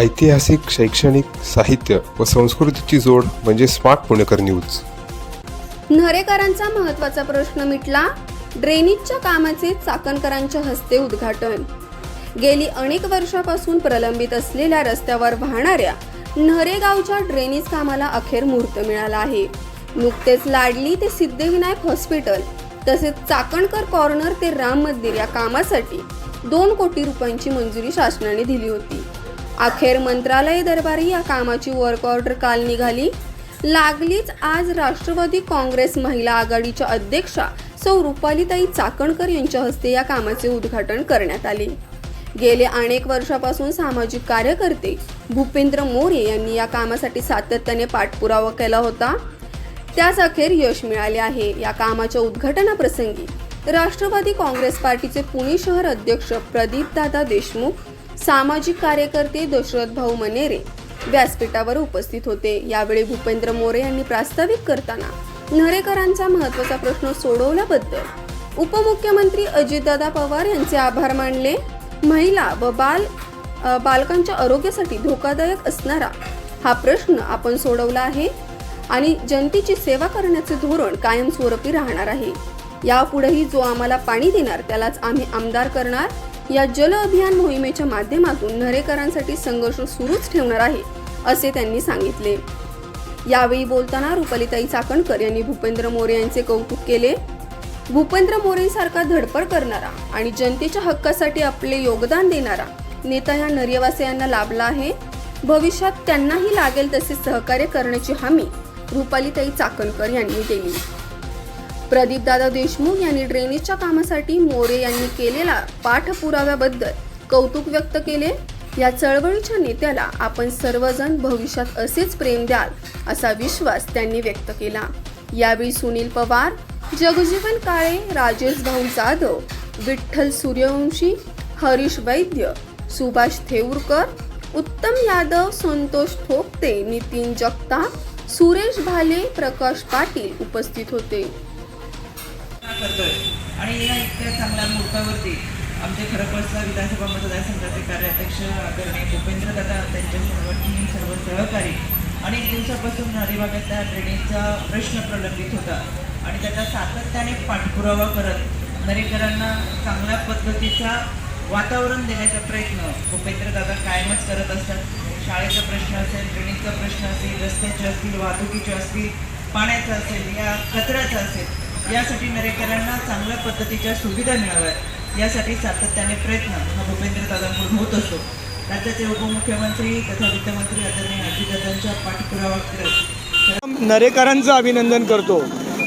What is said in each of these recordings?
ऐतिहासिक शैक्षणिक साहित्य व संस्कृतीची जोड म्हणजे स्मार्ट पुणेकर न्यूज. नरेकरांचा महत्त्वाचा प्रश्न मिटला ड्रेनेजच्या कामाचे चाकणकरांच्या हस्ते उद्घाटन. गेली अनेक वर्षापासून प्रलंबित असलेल्या रस्त्यावर वाहणाऱ्या नरेगावच्या ड्रेनेज कामाला अखेर मुहूर्त मिळाला आहे. नुकतेच लाडली ते सिद्धिविनायक हॉस्पिटल तसेच चाकणकर कॉर्नर ते राम मंदिर या कामासाठी दोन कोटी रुपयांची मंजुरी शासनाने दिली होती. अखेर मंत्रालय दरबारी या कामाची वर्क ऑर्डर काल निघाली. लागलीच आज राष्ट्रवादी काँग्रेस महिला आघाडीच्या अध्यक्षा सौ रुपालीताई चाकणकर यांच्या हस्ते या कामाचे उद्घाटन करण्यात आले. गेले अनेक वर्षापासून सामाजिक कार्यकर्ते भूपेंद्र मोरे यांनी या कामासाठी सातत्याने पाठपुरावा केला होता. त्यास अखेर यश मिळाले आहे. या कामाच्या उद्घाटनाप्रसंगी राष्ट्रवादी काँग्रेस पार्टीचे पुणे शहर अध्यक्ष प्रदीप दादा देशमुख सामाजिक कार्यकर्ते दशरथ भाऊ मनेरे व्यासपीठावर उपस्थित होते. यावेळी भूपेंद्र मोरे यांनी प्रास्ताविक करताना नरेकरांचा महत्त्वाचा प्रश्न सोडवल्याबद्दल उपमुख्यमंत्री अजितदादा पवार यांचे आभार मानले. महिला व बाल बालकांच्या आरोग्यासाठी धोकादायक असणारा हा प्रश्न आपण सोडवला आहे आणि जनतेची सेवा करण्याचे धोरण कायमस्वरूपी राहणार आहे. यापुढेही जो आम्हाला पाणी देणार त्यालाच आम्ही आमदार करणार. या जल अभियान मोहिमेच्या माध्यमातून नरेकरांसाठी संघर्ष सुरूच ठेवणार आहे असे त्यांनी सांगितले. यावेळी बोलताना रुपालीताई चाकणकर यांनी भूपेंद्र मोरे यांचे कौतुक केले. भूपेंद्र मोरेंसारखा धडपड करणारा आणि जनतेच्या हक्कासाठी आपले योगदान देणारा नेता या नर्यवासियांना लाभला आहे. भविष्यात त्यांनाही लागेल तसे सहकार्य करण्याची हमी रुपालीताई चाकणकर यांनी दिली प्रदीपदादा देशमुख यांनी ड्रेनेजच्या कामासाठी मोरे यांनी केलेल्या पाठपुराव्याबद्दल कौतुक व्यक्त केले. या चळवळीच्या नेत्याला आपण सर्वजण भविष्यात असेच प्रेम द्याल असा विश्वास त्यांनी व्यक्त केला. यावेळी सुनील पवार जगजीवन काळे राजेश भाऊ जाधव विठ्ठल सूर्यवंशी हरीश वैद्य सुभाष थेऊरकर उत्तम यादव संतोष थोपते नितीन जगताप सुरेश भाले प्रकाश पाटील उपस्थित होते. करतोय. आणि या इतक्या चांगल्या मुहूर्तावरती आमचे खरपडचा विधानसभा मतदारसंघाचे कार्याध्यक्ष आदरणीय भूपेंद्र दादा त्यांच्या सर्व सर्व सहकारी अनेक दिवसापासून नदीभागातल्या ड्रेनेजचा प्रश्न प्रलंबित होता. आणि त्याचा सातत्याने पाठपुरावा करत नरेकरांना चांगल्या पद्धतीचा वातावरण देण्याचा प्रयत्न भूपेंद्र दादा कायमच करत असतात. शाळेचा प्रश्न असेल ड्रेनेजचा प्रश्न असेल रस्त्याचे असतील वाहतुकीचे असतील पाण्याचा असेल या कचऱ्याचा असेल यासाठी नरेकरांना चांगल्या पद्धतीच्या सुविधा मिळाव्यात. यासाठी सातत्याने प्रयत्न हा भूपेंद्र दादांकडून होत असतो. राज्याचे उपमुख्यमंत्री तथा वित्तमंत्री आदरणीय अजितदादांच्या पाठपुरावा करत नरेकरांचं अभिनंदन करतो.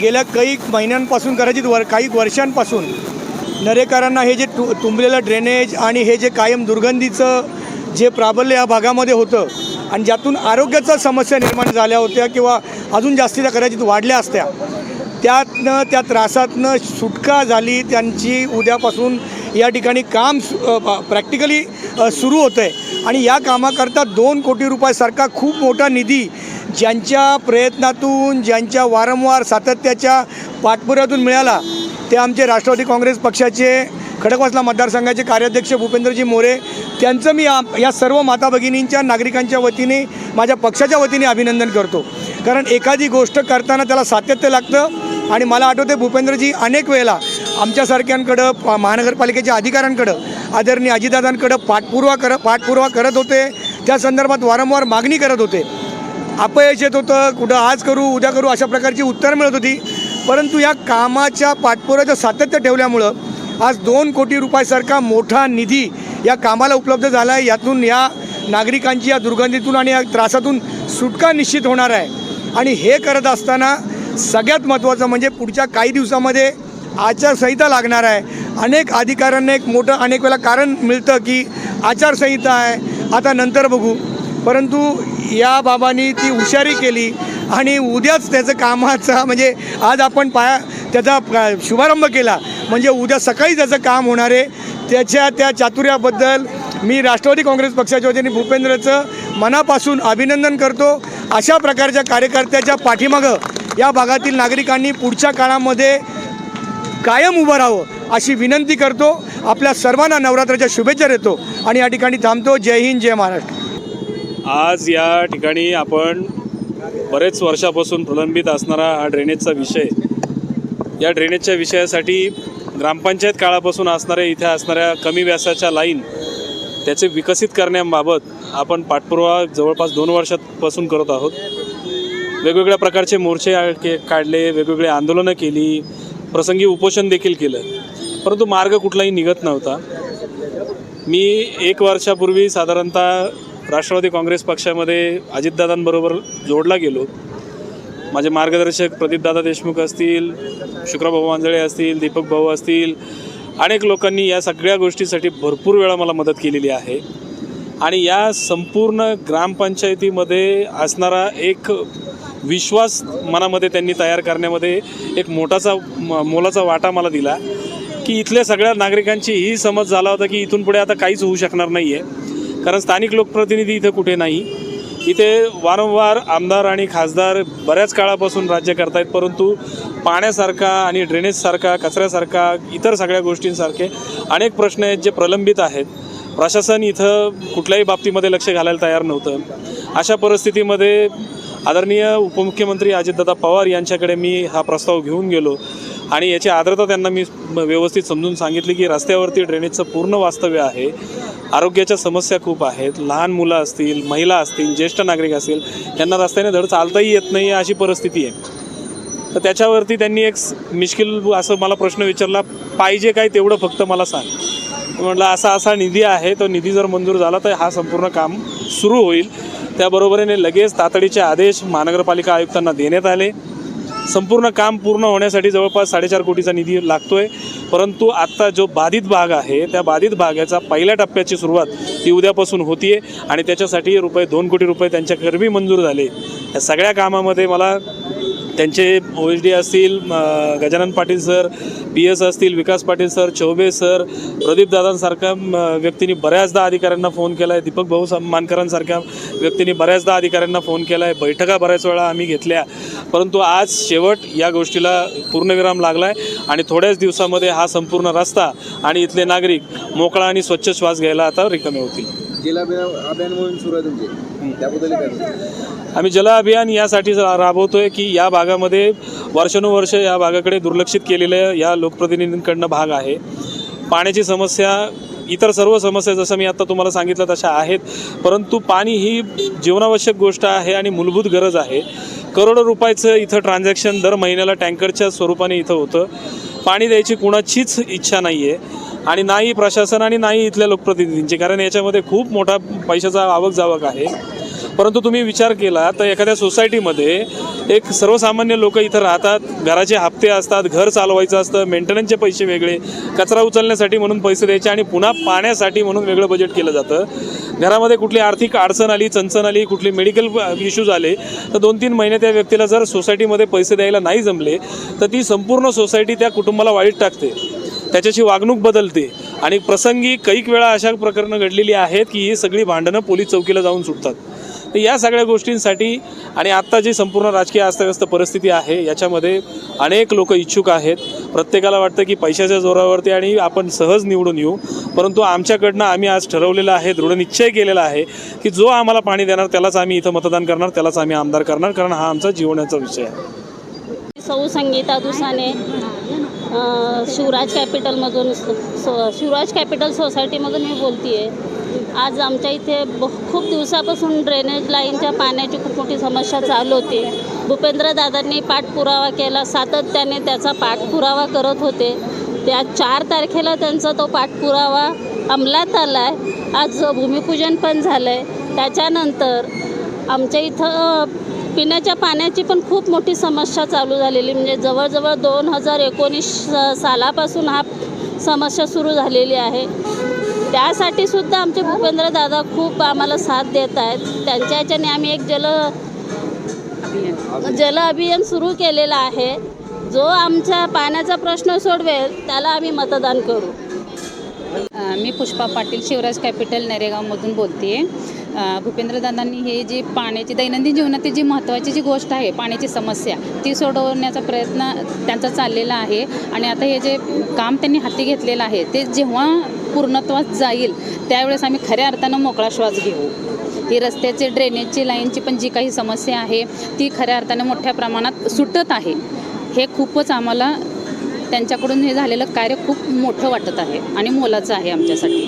गेल्या काही महिन्यांपासून कदाचित वर काही वर्षांपासून नरेकरांना हे जे तु तुंबलेलं ड्रेनेज आणि हे जे कायम दुर्गंधीचं जे प्राबल्य या भागामध्ये होतं आणि ज्यातून आरोग्याच्या समस्या निर्माण झाल्या होत्या किंवा अजून जास्तीच्या कदाचित वाढल्या असत्या त्यातनं त्या त्रासातनं सुटका झाली त्यांची उद्यापासून या ठिकाणी काम प्रॅक्टिकली सुरू होतं आहे आणि या कामाकरता दोन कोटी रुपयासारखा खूप मोठा निधी ज्यांच्या प्रयत्नातून ज्यांच्या वारंवार सातत्याच्या पाठपुऱ्यातून मिळाला ते आमचे राष्ट्रवादी काँग्रेस पक्षाचे खडकवासला मतदारसंघाचे कार्याध्यक्ष भूपेंद्रजी मोरे त्यांचं मी या या सर्व माता भगिनींच्या नागरिकांच्या वतीने माझ्या पक्षाच्या वतीने अभिनंदन करतो. कारण एखादी गोष्ट करताना त्याला सातत्य लागतं आणि मला आठवते भूपेंद्रजी अनेक वेळेला आमच्यासारख्यांकडं महानगरपालिकेच्या अधिकाऱ्यांकडं आदरणीय अजितदादांकडं पाठपुरावा कर पाठपुरावा करत होते. त्या संदर्भात वारंवार मागणी करत होते. अपयश येत होतं कुठं आज करू उद्या करू अशा प्रकारची उत्तरं मिळत होती. परंतु या कामाच्या पाठपुराचं सातत्य ठेवल्यामुळं आज दोन कोटी रुपयासारखा मोठा निधी या कामाला उपलब्ध झाला आहे यातून या नागरिकांची या दुर्गंधीतून आणि या त्रासातून सुटका निश्चित होणार आहे. आणि हे करत असताना सगळ्यात महत्त्वाचं म्हणजे पुढच्या काही दिवसामध्ये आचारसंहिता लागणार आहे. अनेक अधिकाऱ्यांना एक मोठं अनेक वेळेला कारण मिळतं की आचारसंहिता आहे. आता नंतर बघू. परंतु या बाबांनी ती हुशारी केली आणि उद्याच त्याचं कामाचा म्हणजे आज आपण पाया त्याचा शुभारंभ केला. म्हणजे उद्या सकाळी त्याचं काम होणार आहे. त्याच्या त्या चातुर्याबद्दल मी राष्ट्रवादी काँग्रेस पक्षाच्या वतीने भूपेंद्रचं मनापासून अभिनंदन करतो. अशा प्रकारच्या कार्यकर्त्याच्या पाठीमागं या भागातील नागरिकांनी पुढच्या काळामध्ये कायम उभं राहावं अशी विनंती करतो. आपल्या सर्वांना नवरात्राच्या शुभेच्छा देतो आणि या ठिकाणी थांबतो. जय हिंद जय महाराष्ट्र. आज या ठिकाणी आपण बरेच वर्षापासून प्रलंबित असणारा हा ड्रेनेजचा विषय. या ड्रेनेजच्या विषयासाठी ग्रामपंचायत काळापासून असणाऱ्या इथे असणाऱ्या कमी व्यासाच्या लाईन त्याचे विकसित करण्याबाबत आपण पाठपुरावा जवळपास दोन वर्षापासून करत आहोत. वेगवेगळ्या प्रकारचे मोर्चे के काढले वेगवेगळे आंदोलनं केली प्रसंगी उपोषण देखील केलं. परंतु मार्ग कुठलाही निघत नव्हता. मी एक वर्षापूर्वी साधारणतः राष्ट्रवादी काँग्रेस पक्षामध्ये अजितदादांबरोबर जोडला गेलो. माझे मार्गदर्शक प्रदीपदादा देशमुख असतील शुक्रभाऊ मांजळे असतील दीपक भाऊ असतील अनेक लोकांनी या सगळ्या गोष्टीसाठी भरपूर वेळा मला मदत केलेली आहे. आणि या संपूर्ण ग्रामपंचायतीमध्ये असणारा एक विश्वास मनामध्ये त्यांनी तयार करण्यामध्ये एक मोठाचा म- मोलाचा वाटा मला दिला की इथल्या सगळ्या नागरिकांची ही समज झाला होता की इथून पुढे आता काहीच होऊ शकणार नाही आहे कारण स्थानिक लोकप्रतिनिधी इथं कुठे नाही. इथे वारंवार आमदार आणि खासदार बऱ्याच काळापासून राज्य करतायत परंतु पाण्यासारखा आणि ड्रेनेजसारखा कचऱ्यासारखा इतर सगळ्या गोष्टींसारखे अनेक प्रश्न आहेत जे प्रलंबित आहेत. प्रशासन इथं कुठल्याही बाबतीमध्ये लक्ष घालायला तयार नव्हतं. अशा परिस्थितीमध्ये आदरणीय उपमुख्यमंत्री अजितदादा पवार यांच्याकडे मी हा प्रस्ताव घेऊन गेलो आणि याची आर्द्रता त्यांना मी व्यवस्थित समजून सांगितली की रस्त्यावरती ड्रेनेजचं पूर्ण वास्तव्य आहे. आरोग्याच्या समस्या खूप आहेत. लहान मुलं असतील महिला असतील ज्येष्ठ नागरिक असतील त्यांना रस्त्याने धड चालताही येत नाही अशी परिस्थिती आहे. तर त्याच्यावरती त्यांनी एक मिश्किल असं मला प्रश्न विचारला पाहिजे काय तेवढं फक्त मला सांग. म्हटलं असा असा निधी आहे तो निधी जर मंजूर झाला तर हा संपूर्ण काम सुरू होईल. त्याबरोबरीने लगेच तातडीचे आदेश महानगरपालिका आयुक्तांना देण्यात आले. संपूर्ण काम पूर्ण होण्यासाठी जवळपास साडेचार कोटीचा निधी लागतोय. परंतु आत्ता जो बाधित भाग आहे त्या बाधित भागाचा पहिल्या टप्प्याची सुरुवात ती उद्यापासून होतीये आणि त्याच्यासाठी रुपये दोन कोटी रुपये त्यांच्याकरवी मंजूर झाले. या सगळ्या कामामध्ये मला त्यांचे ओ एच डी असतील Gajanan Patil sir P S असतील विकास पाटील सर चौबे सर प्रदीपदादांसारख्या म, व्यक्तींनी बऱ्याचदा अधिकाऱ्यांना फोन केला आहे दीपक भाऊ मानकरांसारख्या व्यक्तींनी बऱ्याचदा अधिकाऱ्यांना फोन केला आहे बैठका बऱ्याच वेळा आम्ही घेतल्या. परंतु आज शेवट या गोष्टीला पूर्णविराम लागला आहे आणि थोड्याच दिवसामध्ये हा संपूर्ण रस्ता आणि इथले नागरिक मोकळा आणि स्वच्छ श्वास घ्यायला आता रिकामे होतील. जिल्हा अभियान सुरू आहे तुमची. त्याबद्दल? आम्ही जल अभियान यासाठी राबवतोय की या भागामध्ये वर्षानुवर्ष या भागाकडे दुर्लक्षित केलेल्या या लोकप्रतिनिधींकडनं भाग आहे. पाण्याची समस्या इतर सर्व समस्या जसं मी आता तुम्हाला सांगितलं तशा आहेत. परंतु पाणी ही जीवनावश्यक गोष्ट आहे आणि मूलभूत गरज आहे. करोडो रुपयाचं इथं ट्रान्झॅक्शन दर महिन्याला टँकरच्या स्वरूपाने इथं होतं. पाणी द्यायची कुणाचीच इच्छा नाही आहे आणि नाही प्रशासन आणि नाही इथल्या लोकप्रतिनिधींची कारण याच्यामध्ये खूप मोठा पैशाचा आवक जावक आहे. परंतु तुम्ही विचार केला तर एखाद्या सोसायटीमध्ये एक सर्वसामान्य लोक इथं राहतात घराचे हप्ते असतात घर चालवायचं असतं मेंटेनन्सचे पैसे वेगळे कचरा उचलण्यासाठी म्हणून पैसे द्यायचे आणि पुन्हा पाण्यासाठी म्हणून वेगळं बजेट केलं जातं. घरामध्ये कुठली आर्थिक अडचण आली चणचण आली कुठली मेडिकल इश्यूज आले तर दोन तीन महिने त्या व्यक्तीला जर सोसायटीमध्ये पैसे द्यायला नाही जमले तर ती संपूर्ण सोसायटी त्या कुटुंबाला वाईट टाकते. त्याच्याशी वागणूक बदलते. आणि प्रसंगी कैक वेळा अशा प्रकरणं घडलेली आहेत की ही सगळी भांडणं पोलीस चौकीला जाऊन सुटतात. तर या सगळ्या गोष्टींसाठी आणि आत्ता जी संपूर्ण राजकीय अस्तव्यस्त परिस्थिती आहे याच्यामध्ये अनेक लोक इच्छुक आहेत. प्रत्येकाला वाटतं की पैशाच्या जोरावरती आणि आपण सहज निवडून येऊ. परंतु आमच्याकडनं आम्ही आज ठरवलेलं आहे दृढनिश्चय केलेला आहे की जो आम्हाला पाणी देणार त्यालाच आम्ही इथं मतदान करणार त्यालाच आम्ही आमदार करणार कारण हा आमचा जीवनाचा विषय आहे. सौ संगीता दुसाने. शिवराज कॅपिटलमधून सो शिवराज कॅपिटल सोसायटीमधून मी बोलते आहे आज आमच्या इथे ब खूप दिवसापासून ड्रेनेज लाईनच्या पाण्याची खूप मोठी समस्या चालू होती. भूपेंद्र दादांनी पाठपुरावा केला सातत्याने त्याचा पाठपुरावा करत होते. त्या चार तारखेला त्यांचा तो पाठपुरावा अंमलात आला आहे आज भूमिपूजन पण झालं आहे त्याच्यानंतर आमच्या इथं पिण्याच्या पाण्याची पण खूप मोठी समस्या चालू झालेली म्हणजे जवळजवळ दोन हजार एकोणीस सालापासून हा समस्या सुरू झालेली आहे. त्यासाठी सुद्धा आमचे भूपेंद्र दादा खूप आम्हाला साथ देत आहेत. त्यांच्या ह्याच्याने आम्ही एक जल जल अभियान सुरू केलेलं आहे. जो आमचा पाण्याचा प्रश्न सोडवेल त्याला आम्ही मतदान करू. मी पुष्पा पाटील शिवराज कॅपिटल नरेगावमधून बोलते भूपेंद्रदादांनी हे जे पाण्याची दैनंदिन जीवनातील जी महत्त्वाची जी गोष्ट आहे पाण्याची समस्या ती सोडवण्याचा प्रयत्न त्यांचा चाललेला आहे. आणि आता हे जे काम त्यांनी हाती घेतलेलं आहे ते जेव्हा पूर्णत्वास जाईल त्यावेळेस आम्ही खऱ्या अर्थानं मोकळा श्वास घेऊ. ही रस्त्याचे ड्रेनेजची लाईनची पण जी काही समस्या आहे ती खऱ्या अर्थानं मोठ्या प्रमाणात सुटत आहे. हे खूपच आम्हाला त्यांच्याकडून हे झालेलं कार्य खूप मोठं वाटत आहे आणि मोलाचं आहे आमच्यासाठी.